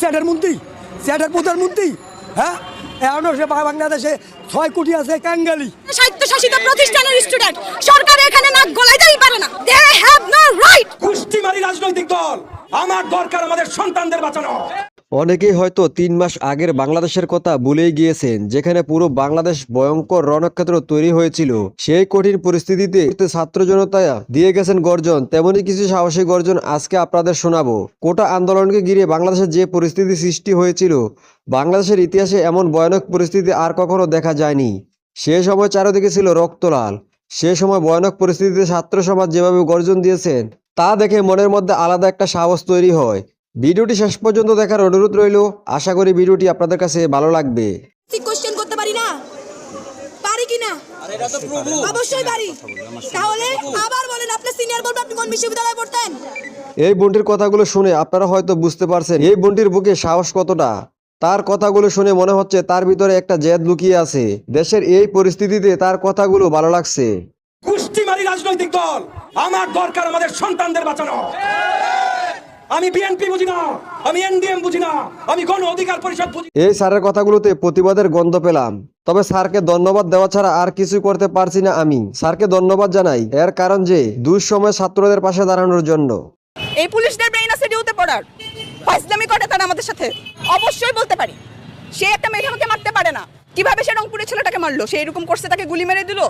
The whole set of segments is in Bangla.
স্যাটের মন্ত্রী স্যাটের প্রধানমন্ত্রী হ্যাঁ? সে বাংলাদেশে ছয় কোটি আছে কাঙ্গালি। স্বায়ত্তশাসিত প্রতিষ্ঠানের স্টুডেন্ট সরকার এখানে নাক গলাইতেই পারে না। দে হ্যাভ নো রাইট কুস্তিমারি রাজনৈতিক দল আমার দরকার আমাদের সন্তানদের বাঁচানো। অনেকেই হয়তো তিন মাস আগের বাংলাদেশের কথা ভুলেই গিয়েছেন, যেখানে পুরো বাংলাদেশ ভয়ঙ্কর রণক্ষেত্র তৈরি হয়েছিল। সেই কঠিন পরিস্থিতিতে ছাত্র জনতা দিয়ে গেছেন গর্জন তেমনি কিছু সাহসী গর্জন আজকে আপনাদের শোনাবো। কোটা আন্দোলনকে ঘিরে বাংলাদেশের যে পরিস্থিতি সৃষ্টি হয়েছিল, বাংলাদেশের ইতিহাসে এমন ভয়ানক পরিস্থিতি আর কখনো দেখা যায়নি। সে সময় চারিদিকে ছিল রক্তলাল, সে সময় ভয়ানক পরিস্থিতিতে ছাত্র সমাজ যেভাবে গর্জন দিয়েছেন, তা দেখে মনের মধ্যে আলাদা একটা সাহস তৈরি হয়। ভিডিওটি শেষ পর্যন্ত দেখার অনুরোধ রইল। আশা করি ভিডিওটি আপনাদের কাছে ভালো লাগবে। ঠিক কোশ্চেন করতে পারি না? পারি কি না? অবশ্যই পারি। তাহলে আবার বলেন আপনি সিনিয়র বলবেন আপনি কোন বিশ্ববিদ্যালয়ে পড়তেন? এই বোনটির কথাগুলো শুনে আপনারা হয়তো বুঝতে পারছেন এই বোনটির বুকে সাহস কতটা? তার কথাগুলো শুনে মনে হচ্ছে তার ভিতরে একটা জেদ লুকিয়ে আছে। দেশের এই পরিস্থিতিতে তার কথাগুলো ভালো লাগছে। কুষ্টিমারি রাজনৈতিক দল আমার দরকার আমাদের সন্তানদের বাঁচানো। আমি বিএনপি বুঝি না আমি এনডিএম বুঝি না আমি গণ অধিকার পরিষদ বুঝি এই স্যারের কথাগুলোতে প্রতিবাদের গন্ধ পেলাম। তবে স্যারকে ধন্যবাদ দেওয়া ছাড়া আর কিছু করতে পারছি না আমি। স্যারকে ধন্যবাদ জানাই। এর কারণ যে দুঃসময় ছাত্রদের পাশে দাঁড়ানোর জন্য। এই পুলিশদের ব্রেইন আছে ডিউতে পড়ার। ফাইজলামি করে তারা আমাদের সাথে। অবশ্যই বলতে পারি। সে একটা মেঘামকে মারতে পারে না। কীভাবে সে রংপুরের ছেলেটাকে মারলো? সে এরকম করছে তাকে গুলি মেরে দিল?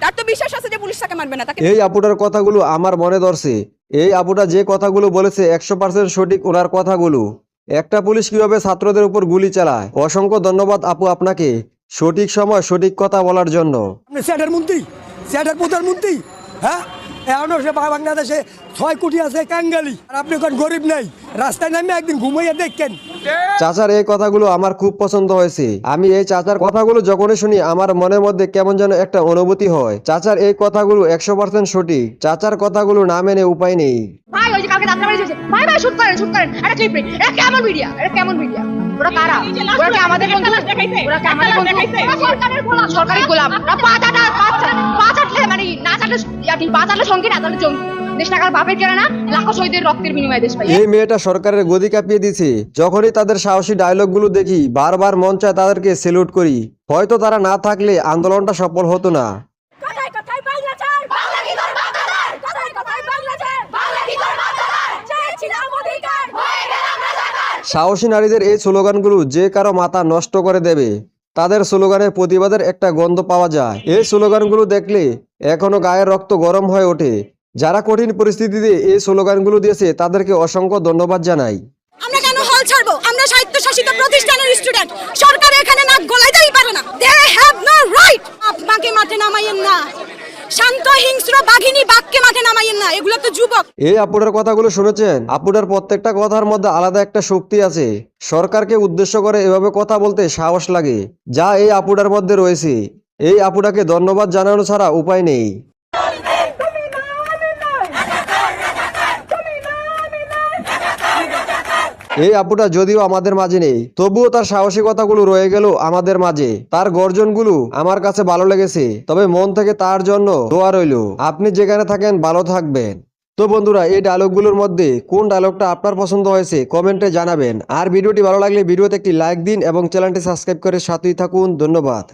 তার তো বিশ্বাস আছে যে পুলিশ তাকে মারবে না তাকে এই আপুটার কথাগুলো আমার মনে ধরছে। এই আপুটা যে কথাগুলো বলেছে, একশো পার্সেন্ট সঠিক ওনার কথাগুলো। একটা পুলিশ কীভাবে ছাত্রদের উপর গুলি চালায়? অসংখ্য ধন্যবাদ আপু আপনাকে সঠিক সময় সঠিক কথা বলার জন্য। মন্ত্রী হ্যাঁ? এখনও সে বাংলাদেশে ছয় কোটি আছে কাঙ্গালি। আর আপনি এখন গরিব নাই। রাস্তায় নামে একদিন ঘুমাইয়া দেখেন। চাচার এই কথাগুলো আমার খুব পছন্দ হয়েছে। আমি এই চাচার কথাগুলো যখনই শুনি আমার মনের মধ্যে কেমন যেন একটা অনুভূতি হয়। চাচার এই কথাগুলো একশো পার্সেন্ট সঠিক। চাচার কথাগুলো না মেনে উপায় নেই। ভাই ওই যে কালকে যাত্রা বাড়ি ভাই ভাই শুট করেন শুট করেন। এটা ক্লিপ এটা কেমন মিডিয়া এটা কেমন মিডিয়া ওরা কারা? ওরা কি আমাদের বন্ধু? ওরা কি আমাদের বন্ধু? সরকারের গোলাম। ওরা পাঁচ আটা পাঁচ পাঁচ আটলে না চাটলে ইয়াটি পাঁচ আটলে সঙ্গী না তাহলে জঙ্গি দেশ টাকার বাপের কেনা না লাখো শহীদের রক্তের বিনিময়ে দেশ পাই এই মেয়েটা সরকারের গদি কাঁপিয়ে দিছে যখনই তাদের সাহসী ডায়লগগুলো দেখি বারবার মন চায় তাদেরকে সেলুট করি। হয়তো তারা না থাকলে আন্দোলনটা সফল হতো না। সাহসী নারীদের এই স্লোগানগুলো যে কারও মাথা নষ্ট করে দেবে। তাদের স্লোগানে প্রতিবাদের একটা গন্ধ পাওয়া যায়। এই স্লোগানগুলো দেখলে এখনও গায়ের রক্ত গরম হয়ে ওঠে। যারা কঠিন পরিস্থিতিতে এই স্লোগানগুলো দিয়েছে তাদেরকে অসংখ্য ধন্যবাদ জানাই। আমরা কেন হল ছাড়বো? আমরা স্বায়ত্তশাসিত প্রতিষ্ঠানের স্টুডেন্ট সরকার এখানে নাক গলাইতেই পারে না। দে হ্যাভ নো রাইট আপনাকে মাঠে নামাইয়েন না। শান্ত হিংস্র বাঘিনী বাঘকে মাঠে নামাইয়েন না। এগুলো তো যুবক। এই আপুটার কথাগুলো শুনেছেন? আপুটার প্রত্যেকটা কথার মধ্যে আলাদা একটা শক্তি আছে। সরকারকে উদ্দেশ্য করে এভাবে কথা বলতে সাহস লাগে। যা এই আপুটার মধ্যে রয়েছে। এই আপুটাকে ধন্যবাদ জানানো ছাড়া উপায় নেই। এই আপুটা যদিও আমাদের মাঝে নেই, তবুও তার সাহসী কথাগুলো রয়ে গেল আমাদের মাঝে। তার গর্জনগুলো আমার কাছে ভালো লেগেছে, তবে মন থেকে তার জন্য দোয়া রইল। আপনি যেখানে থাকেন ভালো থাকবেন। তো বন্ধুরা, এই ডায়লগগুলোর মধ্যে কোন ডায়লগটা আপনার পছন্দ হয়েছে কমেন্টে জানাবেন। আর ভিডিওটি ভালো লাগলে ভিডিওতে একটি লাইক দিন এবং চ্যানেলটি সাবস্ক্রাইব করে সাথেই থাকুন। ধন্যবাদ।